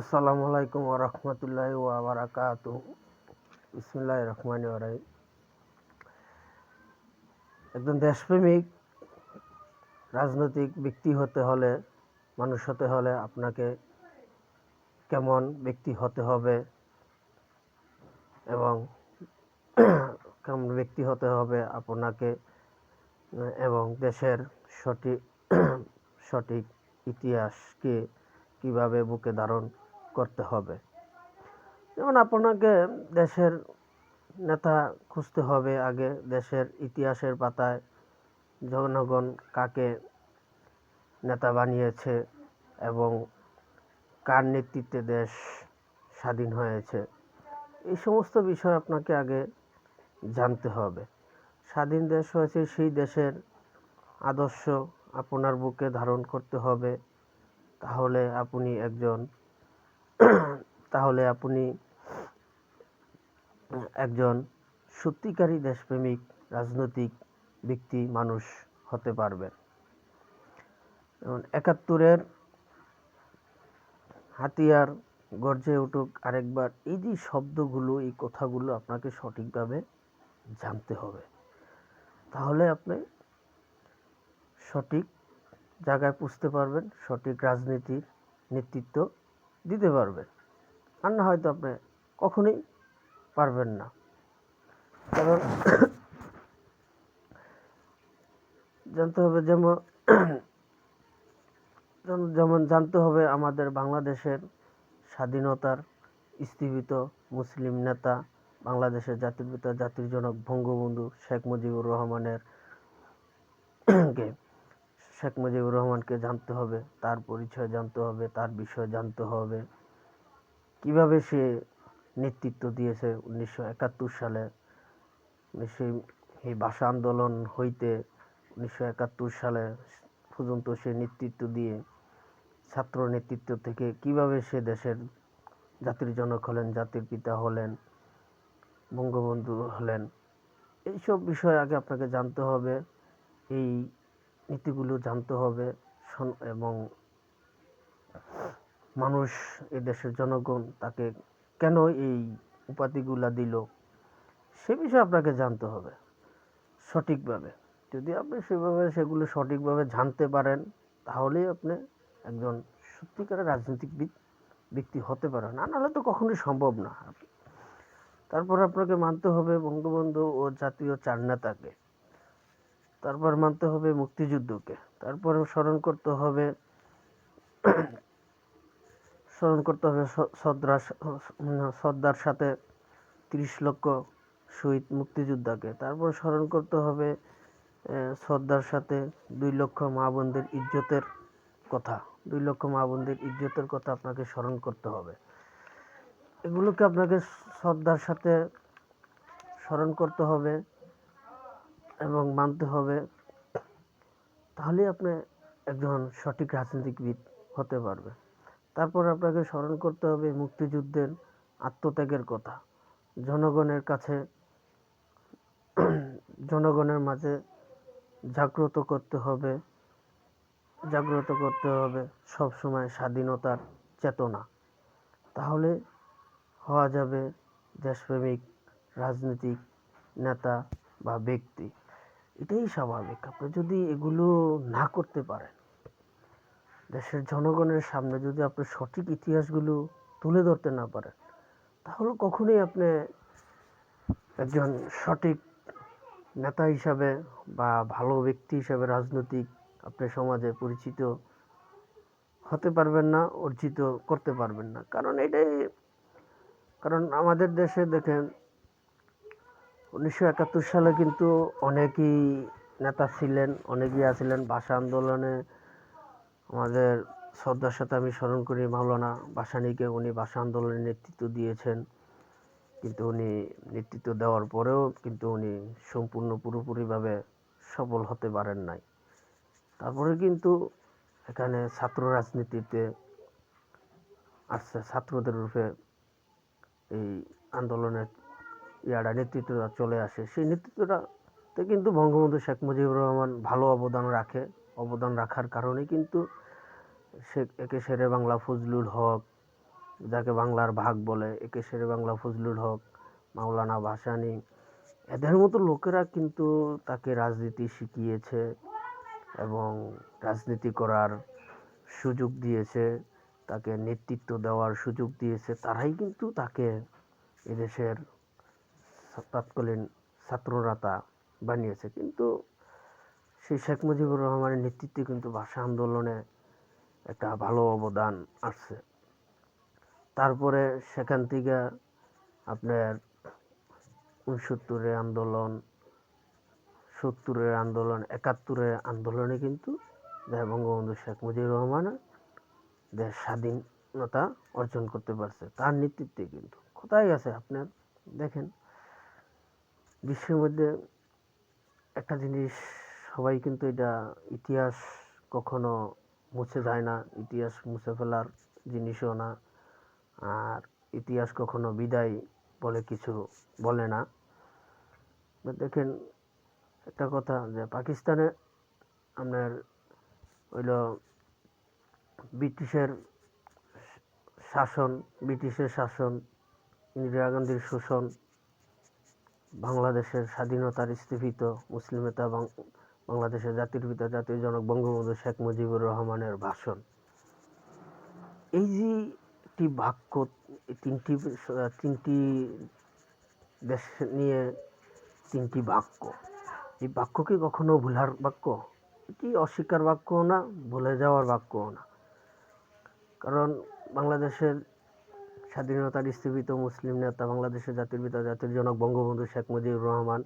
আসসালামু আলাইকুম ওরহমতুল্লাহ ওবরাকাত বিসমুল্লাহ রহমান রাহিম। একজন দেশপ্রেমিক, রাজনৈতিক ব্যক্তি হতে হলে, মানুষ হতে হলে আপনাকে কেমন ব্যক্তি হতে হবে এবং কেমন ব্যক্তি হতে হবে আপনাকে, এবং দেশের সঠিক সঠিক ইতিহাসকে কীভাবে বুকে ধারণ করতে হবে। যেমন আপনাকে দেশের নেতা খুঁজতে হবে আগে, দেশের ইতিহাসের পাতায় জনগণ কাকে নেতা বানিয়েছে এবং কার নেতৃত্বে দেশ স্বাধীন হয়েছে, এই সমস্ত বিষয় আপনাকে আগে জানতে হবে। স্বাধীন দেশ হয়েছে, সেই দেশের আদর্শ আপনার বুকে ধারণ করতে হবে। তাহলে আপনি একজন তাহলে আপনি একজন সত্যিকারী দেশপ্রেমিক, রাজনৈতিক ব্যক্তি, মানুষ হতে পারবেন। যেমন একাত্তরের হাতিয়ার গর্জে উঠুক আরেকবার, এই যে শব্দগুলো, এই কথাগুলো আপনাকে সঠিকভাবে জানতে হবে। তাহলে আপনি সঠিক জায়গায় পুষতে পারবেন, সঠিক রাজনীতির নেতৃত্ব দিতে পারবেন। আর না হয়তো আপনি কখনোই পারবেন না। কারণ জানতে হবে যেমন, যেমন- জানতে হবে আমাদের বাংলাদেশের স্বাধীনতার স্থীবিত মুসলিম নেতা, বাংলাদেশের জাতির পিতা, জাতির জনক বঙ্গবন্ধু শেখ মুজিবুর রহমানের কে শেখ মুজিবুর রহমানকে জানতে হবে, তার পরিচয় জানতে হবে, তার বিষয় জানতে হবে। কীভাবে সে নেতৃত্ব দিয়েছে উনিশশো একাত্তর সালে? সেই এই ভাষা আন্দোলন হইতে উনিশশো একাত্তর সালে পর্যন্ত সে নেতৃত্ব দিয়ে, ছাত্র নেতৃত্ব থেকে কীভাবে সে দেশের জাতির জনক হলেন, জাতির পিতা হলেন, বঙ্গবন্ধু হলেন, এইসব বিষয় আগে আপনাকে জানতে হবে। এই নীতিগুলো জানতে হবে। এবং মানুষ এই দেশের জনগণ তাকে কেন এই উপাধিগুলা দিল, সে বিষয়ে আপনাকে জানতে হবে সঠিকভাবে। যদি আপনি সেভাবে সেগুলো সঠিকভাবে জানতে পারেন, তাহলেই আপনি একজন সত্যিকারের রাজনীতিবিদ ব্যক্তি হতে পারেন। না নাহলে তো কখনোই সম্ভব না। তারপর আপনাকে মানতে হবে বঙ্গবন্ধু ও জাতীয় চার নেতাকে। তারপর মানতে হবে মুক্তিযুদ্ধকে। তারপর স্মরণ করতে হবে, স্মরণ করতে হবে সর্দার সর্দার সাথে তিরিশ লক্ষ শহীদ মুক্তিযোদ্ধাকে। তারপর স্মরণ করতে হবে সর্দার সাথে দুই লক্ষ মা বোনদের ইজ্জতের কথা। দুই লক্ষ মা বোনদের ইজ্জতের কথা আপনাকে স্মরণ করতে হবে। এগুলোকে আপনাকে শ্রদ্ধার সাথে স্মরণ করতে হবে। এবং মানতে হবে। তাহলে আপনি একজন সঠিক রাজনীতিবিদ হতে পারবে তারপর আপনাকে স্মরণ করতে হবে মুক্তিযুদ্ধের আত্মত্যাগের কথা। জনগণের কাছে, জনগণের মাঝে জাগ্রত করতে হবে, জাগ্রত করতে হবে সব সময় স্বাধীনতার চেতনা। তাহলে হওয়া যাবে দেশপ্রেমিক, রাজনৈতিক নেতা বা ব্যক্তি। এটাই স্বাভাবিক। আপনি যদি এগুলো না করতে পারেন, দেশের জনগণের সামনে যদি আপনি সঠিক ইতিহাসগুলো তুলে ধরতে না পারেন, তাহলে কখনোই আপনি একজন সঠিক নেতা হিসাবে বা ভালো ব্যক্তি হিসাবে রাজনৈতিক আপনি সমাজে পরিচিত হতে পারবেন না, অর্জিত করতে পারবেন না। কারণ এটাই, কারণ আমাদের দেশে দেখেন উনিশশো একাত্তর সালে কিন্তু অনেকেই নেতা ছিলেন, অনেকেই আছিলেন। ভাষা আন্দোলনে আমাদের শ্রদ্ধার সাথে আমি স্মরণ করি মাওলানা ভাসানীকে। উনি ভাষা আন্দোলনে নেতৃত্ব দিয়েছেন। কিন্তু উনি নেতৃত্ব দেওয়ার পরেও কিন্তু উনি সম্পূর্ণ পুরোপুরিভাবে সফল হতে পারেন নাই। তারপরে কিন্তু এখানে ছাত্র রাজনীতিতে আসছে, ছাত্রদের রূপে এই আন্দোলনের ইয়ারা নেতৃত্বটা চলে আসে, সেই নেতৃত্বটাতে কিন্তু বঙ্গবন্ধু শেখ মুজিবুর রহমান ভালো অবদান রাখে, অবদান রাখার কারণে কিন্তু সে একে শেরে বাংলা ফজলুল হক, যাকে বাংলার ভাগ বলে একেশ্বরী বাংলা ফজলুল হক, মাওলানা ভাসানী, এদের মতো লোকেরা কিন্তু তাকে রাজনীতি শিখিয়েছে এবং রাজনীতি করার সুযোগ দিয়েছে, তাকে নেতৃত্ব দেওয়ার সুযোগ দিয়েছে, তারাই কিন্তু তাকে এদেশের তৎকালীন ছাত্ররাতা বানিয়েছে। কিন্তু সেই শেখ মুজিবুর রহমানের নেতৃত্বে কিন্তু ভাষা আন্দোলনে একটা ভালো অবদান আসছে। তারপরে সেখান থেকে আপনার উনসত্তরের আন্দোলন, সত্তরের আন্দোলন, একাত্তরের আন্দোলনে কিন্তু বঙ্গবন্ধু শেখ মুজিবুর রহমান দেশ স্বাধীনতা অর্জন করতে পারছে। তার নেতৃত্বে কিন্তু কোথায় আছে আপনার? দেখেন। বিশ্বের মধ্যে একটা জিনিস, সবাই কিন্তু এটা ইতিহাস কখনো মুছে যায় না। ইতিহাস মুছে ফেলার জিনিসও না। আর ইতিহাস কখনো বিদায় বলে কিছু বলে না। দেখেন, একটা কথা যে পাকিস্তানে আপনার হইল ব্রিটিশের শাসন ব্রিটিশের শাসন, ইন্দিরা গান্ধীর শোষণ বাংলাদেশের স্বাধীনতার স্থিপিত মুসলিম নেতা বাং- বাংলাদেশের জাতির পিতা, জাতীয় জনক বঙ্গবন্ধু শেখ মুজিবুর রহমানের ভাষণ। এই যে একটি বাক্য তিনটি তিনটি দেশ নিয়ে তিনটি বাক্য, এই বাক্য কি কখনো ভুলার বাক্য? এটি অস্বীকার বাক্যও না, ভুলে যাওয়ার বাক্যও না। কারণ বাংলাদেশের স্বাধীনতার স্থিপিত মুসলিম নেতা, বাংলাদেশের জাতির পিতা, জাতির জনক বঙ্গবন্ধু শেখ মুজিবুর রহমান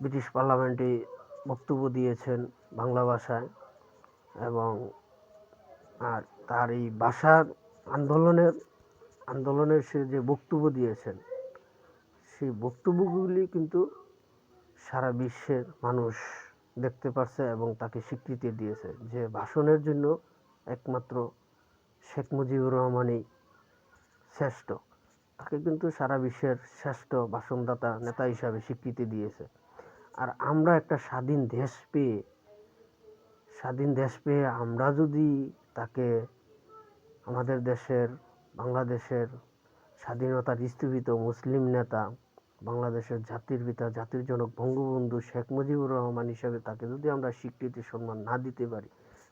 ব্রিটিশ পার্লামেন্টে বক্তব্য দিয়েছেন বাংলা ভাষায় এবং আর তার এই ভাষার আন্দোলনের আন্দোলনের সে যে বক্তব্য দিয়েছেন, সেই বক্তব্যগুলি কিন্তু সারা বিশ্বের মানুষ দেখতে পারছে এবং তাকে স্বীকৃতি দিয়েছে যে ভাষণের জন্য একমাত্র শেখ মুজিবুর রহমানই শ্রেষ্ঠ। তাকে কিন্তু সারা বিশ্বের শ্রেষ্ঠ ভাষণদাতা নেতা হিসাবে স্বীকৃতি দিয়েছে। আর আমরা একটা স্বাধীন দেশ পেয়ে, স্বাধীন দেশ পেয়ে আমরা যদি তাকে আমাদের দেশের, বাংলাদেশের স্বাধীনতার স্থিপিত মুসলিম নেতা, বাংলাদেশের জাতির পিতা, জাতির জনক বঙ্গবন্ধু শেখ মুজিবুর রহমান হিসাবে তাকে যদি আমরা স্বীকৃতি, সম্মান না দিতে পারি,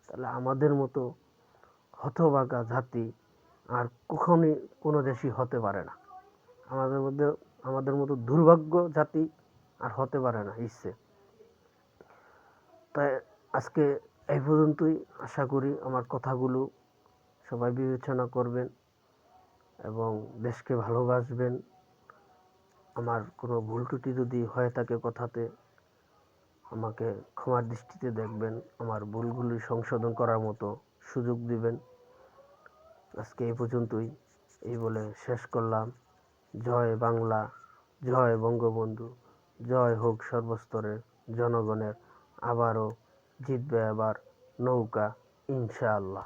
তাহলে আমাদের মতো হতভাগা জাতি আর কখনই কোনো দেশই হতে পারে না। আমাদের মধ্যে, আমাদের মতো দুর্ভাগ্য জাতি আর হতে পারে না ইচ্ছে। তাই আজকে এই পর্যন্তই। আশা করি আমার কথাগুলো সবাই বিবেচনা করবেন এবং দেশকে ভালোবাসবেন। আমার কোনো ভুল ত্রুটি যদি হয়ে থাকে কথাতে, আমাকে ক্ষমার দৃষ্টিতে দেখবেন। আমার ভুলগুলি সংশোধন করার মতো সুযোগ দিবেন। আজকে এই পর্যন্তই। এই বলে শেষ করলাম। জয় বাংলা, জয় বঙ্গবন্ধু, জয় হোক সর্বস্তরের জনগণের। আবারও জিতবে আবার নৌকা, ইনশাআল্লাহ।